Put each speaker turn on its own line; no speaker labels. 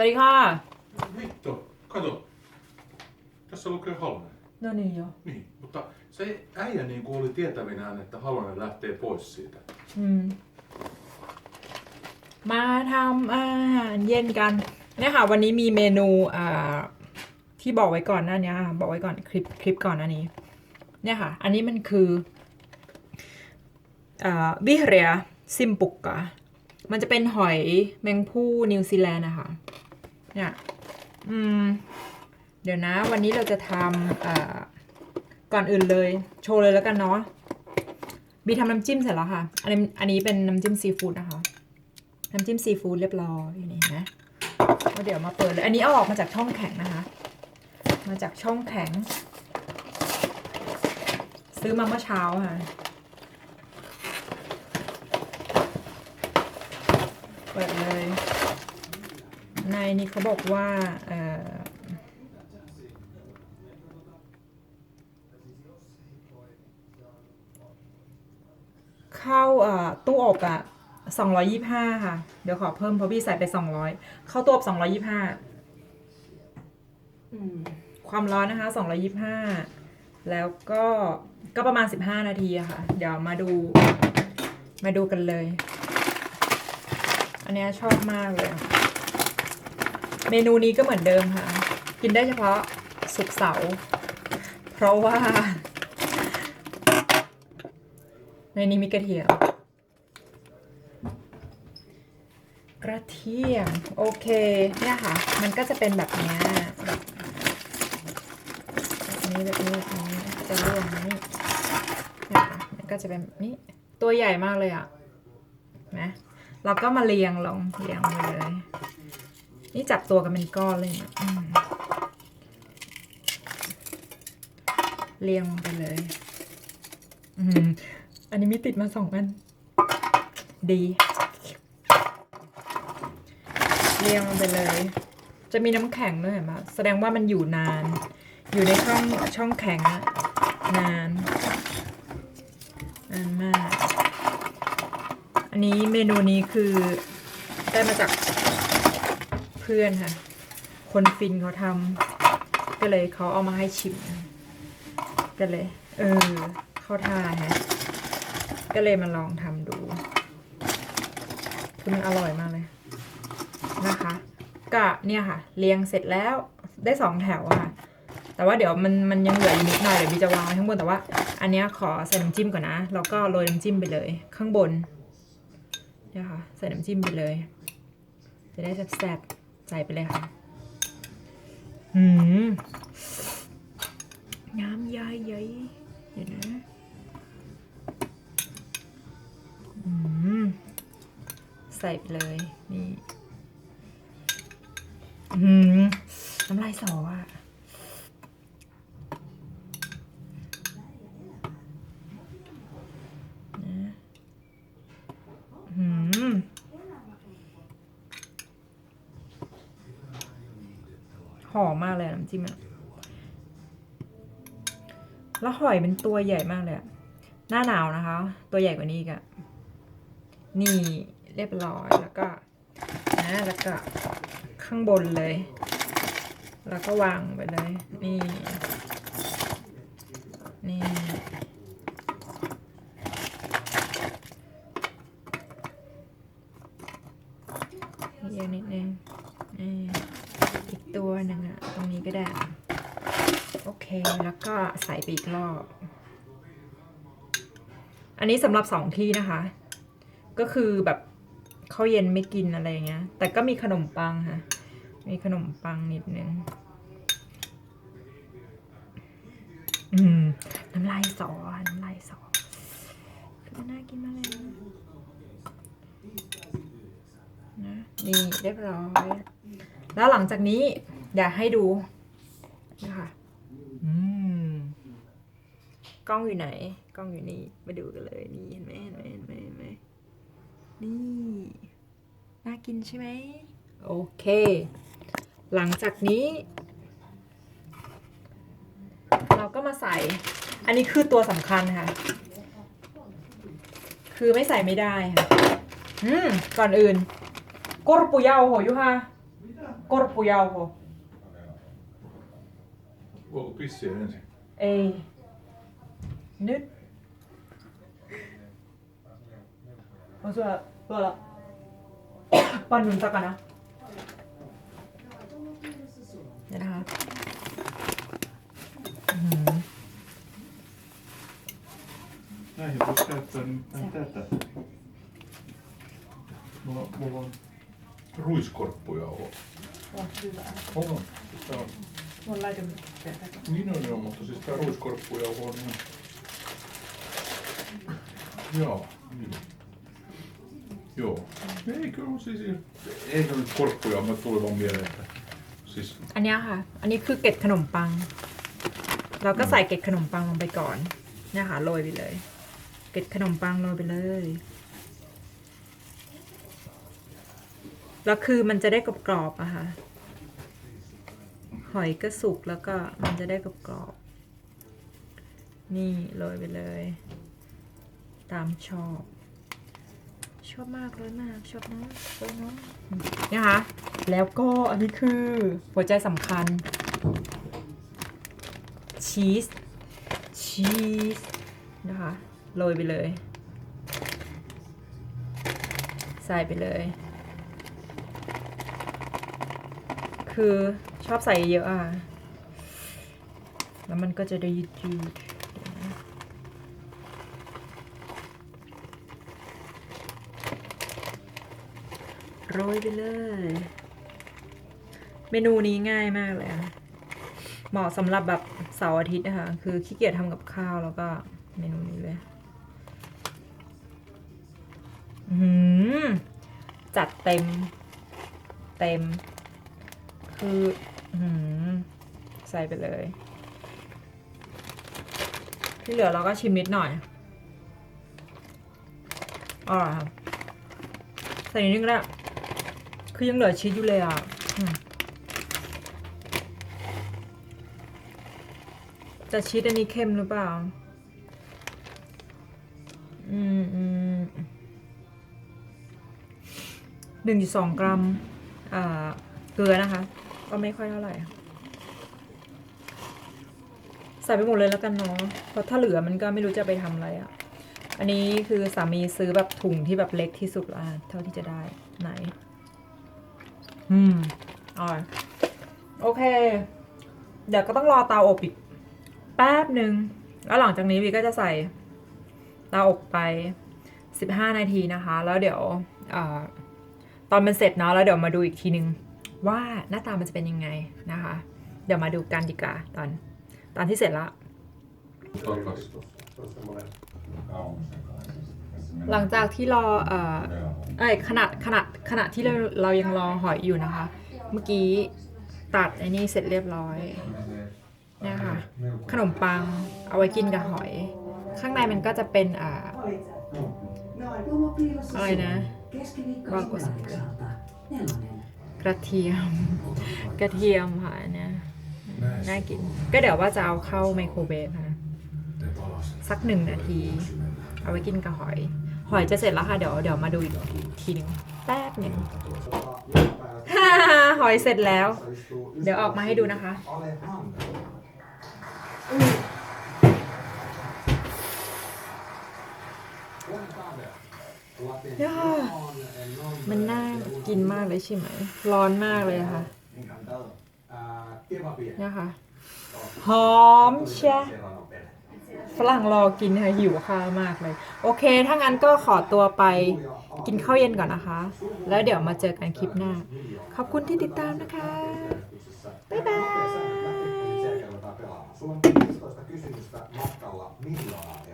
สวัสดีค่ะ
Vittu, kato. Tässä lukee Halonen.
นั่นนี่เหรอ
Niin, mutta se äijä niin kuin oli tietävinään, että Halonen lähtee pois siitä.
อืม มาทำอาหารเย็นกันเนี่ยค่ะวันนี้มีเมนูอ่าที่บอกไว้ก่อนหน้านี้ค่ะบอกไว้ก่อนคลิปคลิปก่อนหน้านี้ เนี่ยค่ะ อันนี้มันคืออ่าวิเรียซิมปุกกะมันจะเป็นหอยแมงผู้นิวซีแลนด์นะคะ เนี่ยอืม เดี๋ยวนะ วันนี้เราจะทำก่อนอื่นเลย โชว์เลยแล้วกันเนาะบีทำน้ำจิ้มเสร็จแล้วค่ะ อันนี้อันนี้เป็นน้ำจิ้มซีฟู้ดนะคะ น้ำจิ้มซีฟู้ดเรียบร้อยนี่เห็นไหมเดี๋ยวมาเปิดเลย อันนี้เอาออกมาจากช่องแข็งนะคะ มาจากช่องแข็ง ซื้อมาเมื่อเช้าค่ะ เปิดเลย ในนี้เขาบอกว่าเอ่อเข้าเอ่อตู้อบอะ225ค่ะ เดี๋ยวขอเพิ่มเพราะพี่ใส่ไป200เข้าตู้อบ225อืมความร้อนนะคะ225แล้วก็ก็ประมาณ15นาทีอะค่ะ เดี๋ยวมาดูมาดูกันเลย อันเนี้ยชอบมากเลยอะ เมนูนี้ก็เหมือนเดิมค่ะ กินได้เฉพาะสุกเสาร์เพราะว่า ในนี้มีกระเทียม กระเทียม โอเค เนี่ยค่ะ มันก็จะเป็นแบบนี้แบบนี้แบบนี้แบบนี้จะร่วงนี้เนี่ยค่ะมันก็จะเป็นนี้ตัวใหญ่มากเลยอะนะเราก็มาเรียงลงเรียงเลย นี่จับตัวกันเป็นก้อนเลยนะเรียงลงไปเลยออันนี้มีติดมาสองอัน ดี เรียงลงไปเลย จะมีน้ำแข็งด้วยเห็นไหมแสดงว่ามันอยู่นาน อยู่ในช่องช่องแข็งอะนานนานมาก อันนี้เมนูนี้คือได้มาจาก พื่อนค่ะ คนฟินเขาทำก็เลยเขาเอามาให้ชิมก็เลย เออ เข้าท่าฮะก็เลยมาลองทำดูคือมันอร่อยมากเลยนะคะ ก็เนี่ยค่ะ เรียงเสร็จแล้วได้สองแถวค่ะ แต่ว่าเดี๋ยวมันมันยังเหลืออยู่นิดหน่อยเดี๋ยวบีจะวางไว้ข้างบนแต่ว่า อันเนี้ยขอใส่น้ำจิ้มก่อนนะแล้วก็โรยน้ำจิ้มไปเลย ข้างบนเนี่ยค่ะใส่น้ำจิ้มไปเลย จะได้แซ่บๆ ใส่ไปเลยค่ะหืมน้ำยายใหญ่เดี๋ยวนะอืมใส่ไปเลย นี่ อืมน้ำลายสออะนะอืม หอมมากเลยน้ำจิ้มอะแล้วหอยเป็นตัวใหญ่มากเลยอะหน้าหนาวนะคะ ตัวใหญ่กว่านี้อีกอะนี่เรียบร้อยแล้วก็นะแล้วก็ข้างบนเลย แล้วก็วางไปเลย นี่ นี่ เยอะนิดนึงอ่าอีกตัวหนึ่งอะตรงนี้ก็ได้ โอเค แล้วก็ใส่ ไปอีกรอบ อันนี้สำหรับสองที่นะคะ ก็คือแบบข้าวเย็นไม่กินอะไรเงี้ย แต่ก็มีขนมปังค่ะ มีขนมปังนิดนึง อืม น้ำลายสอ น้ำลายสอคือน่ากินมากเลยนะนะนี่เรียบร้อย แล้วหลังจากนี้อยากให้ดูนะคะ อืม กล้องอยู่ไหน กล้องอยู่นี่ มาดูกันเลย นี่เห็นไหมเห็นไหมเห็นไหมเห็นไหมนี่ น่ากินใช่ไหม โอเค หลังจากนี้ เราก็มาใส่ อันนี้คือตัวสำคัญค่ะ คือไม่ใส่ไม่ได้ค่ะ อืม ก่อนอื่นกรปุยาโหอยูค่ะ korppujauho.
Voiko pissiä ensin?
Ei. Nyt. On sulla tuolla pannun takana. Ja nähdään. Mm.
Näihin voisi käyttää nyt tätä. Mulla, mulla on ruiskorppuja ollut.
On hyvä.
On. Tää on,
Mun laitan
niin on joo, mutta siis tää ruiskorppuja on ihan... Joo. Joo. Eikö on siis... Eikö nyt korppuja, mä tuli vaan mieleen, että... Siis
อันเนี้ยค่ะ อันนี้คือเกล็ดขนมปัง เราก็ใส่เกล็ดขนมปังลงไปก่อนเนี่ยค่ะโรยไปเลย เกล็ดขนมปังโรยไปเลย แล้วคือมันจะได้กรอบๆอะค่ะ หอยก็สุกแล้วก็มันจะได้กรอบๆนี่โรยไปเลย ตามชอบ ชอบมากเลยมากชอบนะชอบนะเนี่ยค่ะแล้วก็อันนี้คือหัวใจสำคัญชีสชีสนะคะโรยไปเลย ใส่ไปเลย คือชอบใส่เยอะอะ แล้วมันก็จะได้ยืดยืดๆ โรยไปเลย เมนูนี้ง่ายมากเลยอะเหมาะสำหรับแบบเสาร์อาทิตย์นะคะ คือขี้เกียจทำกับข้าวแล้วก็เมนูนี้เลยหือจัดเต็ม เต็มคือหือใส่ไปเลย ที่เหลือเราก็ชิมนิดหน่อยอร่อยค่ะใส่นิดนึงก็ได้ คือยังเหลือชีสอยู่เลยอะอืมแต่ชีสอันนี้เค็มหรือเปล่า อืมอืมหนึ่งจุดสองกรัม อ่า เกลือนะคะ ก็ไม่ค่อยเท่าไหร่ ใส่ไปหมดเลยแล้วกันเนาะ เพราะถ้าเหลือมันก็ไม่รู้จะไปทำอะไรอะ่ะ อันนี้คือสามีซื้อแบบถุงที่แบบเล็กที่สุดละเท่าที่จะได้ไหน อืมอร่อยโอเค เดี๋ยวก็ต้องรอเตาอบอีกแป๊บหนึ่งแล้วหลังจากนี้วีก็จะใส่เตาอบไป 15 นาทีนะคะ แล้วเดี๋ยวอาตอนมันเสร็จเนาะแล้วเดี๋ยวมาดูอีกทีนึง ว่าหน้าตามันจะเป็นยังไงนะคะ เดี๋ยวมาดูกันดีกว่าตอนตอนที่เสร็จแล้ว
takaisin.
หลังจากที่รอเอ่อเอ้ยขณะขณะขณะที่เราเรายังรอหอยอยู่นะคะ เมื่อกี้ตัดไอ้นี่เสร็จเรียบร้อยเนี่ยค่ะ ขนมปังเอาไว้กินกับหอย ข้างในมันก็จะเป็นอ่าอะไรนะ
Valkoisalta. Nelonen.
กระเทียม กระเทียมค่ะอันเนี่ยน่ากิน ก็เดี๋ยวว่าจะเอาเข้าไมโครเวฟค่ะ สักหนึ่งนาที เอาไว้กินกับหอย หอยจะเสร็จแล้วค่ะ เดี๋ยวเดี๋ยวมาดูอีกทีหนึงแป๊บหนึ่งหอยเสร็จแล้ว เดี๋ยวออกมาให้ดูนะคะย่ามันน่ากินมากเลยใช่ไหม ร้อนมากเลยอะค่ะเนี่ยค่ะหอมเชีย ฝรั่งรอกินค่ะหิวข้าวมากเลย โอเค ถ้างั้นก็ขอตัวไปกินข้าวเย็นก่อนนะคะ แล้วเดี๋ยวมาเจอกันคลิปหน้า ขอบคุณที่ติดตามนะคะ บ๊ายบาย